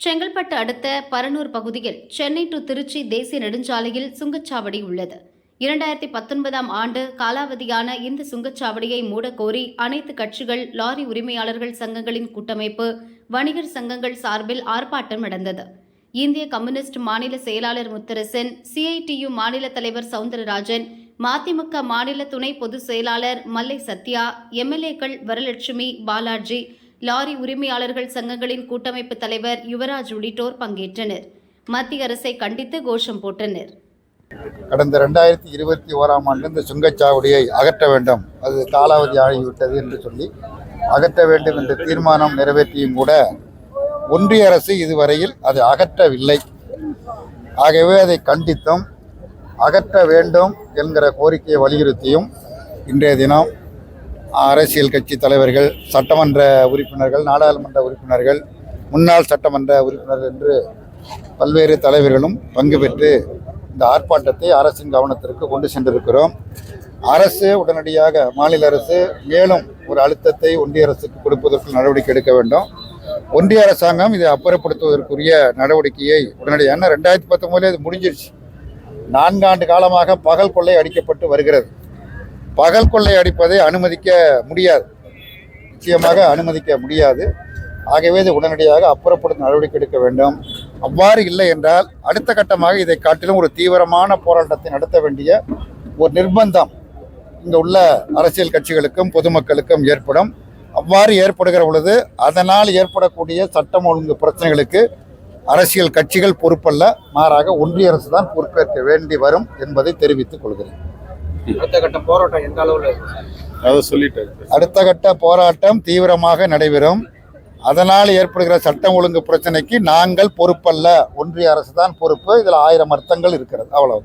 செங்கல்பட்டு அடுத்த பரனூர் பகுதியில் சென்னை டு திருச்சி தேசிய நெடுஞ்சாலையில் சுங்கச்சாவடி உள்ளது. இரண்டாயிரத்தி பத்தொன்பதாம் ஆண்டு காலாவதியான இந்த சுங்கச்சாவடியை மூடக்கோரி அனைத்து கட்சிகள் லாரி உரிமையாளர்கள் சங்கங்களின் கூட்டமைப்பு வணிகர் சங்கங்கள் சார்பில் ஆர்ப்பாட்டம் நடந்தது. இந்திய கம்யூனிஸ்ட் மாநில செயலாளர் முத்தரசன் சிஐடியு மாநில தலைவர் சவுந்தரராஜன் மதிமுக மாநில துணை பொதுச் செயலாளர் மல்லை சத்யா எம்எல்ஏக்கள் வரலட்சுமி பாலாஜி லாரி உரிமையாளர்கள் சங்கங்களின் கூட்டமைப்பு தலைவர் யுவராஜ் உள்ளிட்டோர் பங்கேற்றனர். மத்திய அரசை கண்டித்து கோஷம் போட்டனர். கடந்த ரெண்டாயிரத்தி இருபத்தி ஓராம் ஆண்டு இந்த சுங்கச்சாவடியை அகற்ற வேண்டும். அது காலாவதி ஆகிவிட்டது என்று சொல்லி அகற்ற வேண்டும் என்ற தீர்மானம் நிறைவேற்றியும் கூட ஒன்றிய அரசு இதுவரையில் அதை அகற்றவில்லை. ஆகவே அதை கண்டித்தும் அகற்ற வேண்டும் என்கிற கோரிக்கையை வலியுறுத்தியும் இன்றைய தினம் அரசியல் கட்சி தலைவர்கள் சட்டமன்ற உறுப்பினர்கள் நாடாளுமன்ற உறுப்பினர்கள் முன்னாள் சட்டமன்ற உறுப்பினர்கள் என்று பல்வேறு தலைவர்களும் பங்கு பெற்று இந்த ஆர்ப்பாட்டத்தை அரசின் கவனத்திற்கு கொண்டு சென்றிருக்கிறோம். அரசு உடனடியாக மாநில அரசு மேலும் ஒரு அழுத்தத்தை ஒன்றிய அரசுக்கு கொடுப்பதற்கு நடவடிக்கை எடுக்க வேண்டும். ஒன்றிய அரசாங்கம் இதை அப்புறப்படுத்துவதற்குரிய நடவடிக்கையை உடனடியாக ஏன்னா ரெண்டாயிரத்தி பத்தொம்போதுலேயே இது முடிஞ்சிருச்சு. நான்காண்டு காலமாக பகல் கொள்ளை அடிக்கப்பட்டு வருகிறது. பகல் கொள்ளை அடிப்பதை அனுமதிக்க முடியாது. நிச்சயமாக அனுமதிக்க முடியாது. ஆகவே இது உடனடியாக அப்புறப்படுத்த நடவடிக்கை எடுக்க வேண்டும். அவ்வாறு இல்லை என்றால் அடுத்த கட்டமாக இதை காட்டிலும் ஒரு தீவிரமான போராட்டத்தை நடத்த வேண்டிய ஒரு நிர்பந்தம் இங்கே உள்ள அரசியல் கட்சிகளுக்கும் பொதுமக்களுக்கும் ஏற்படும். அவ்வாறு ஏற்படுகிற பொழுது அதனால் ஏற்படக்கூடிய சட்டம் ஒழுங்கு பிரச்சனைகளுக்கு அரசியல் கட்சிகள் பொறுப்பல்ல. மாறாக ஒன்றிய அரசு தான் பொறுப்பேற்க வேண்டி வரும் என்பதை தெரிவித்துக் கொள்கிறேன். அடுத்த கட்ட போராட்டம் எந்த அளவுல இருக்கு? அதை சொல்லிட்டாரு அடுத்த கட்ட போராட்டம் தீவிரமாக நடைபெறும். அதனால் ஏற்படுகிற சட்டம் ஒழுங்கு பிரச்சனைக்கு நாங்கள் பொறுப்பல்ல. ஒன்றிய அரசு தான் பொறுப்பு. இதில் ஆயிரம் அர்த்தங்கள் இருக்கிறது. அவ்வளவு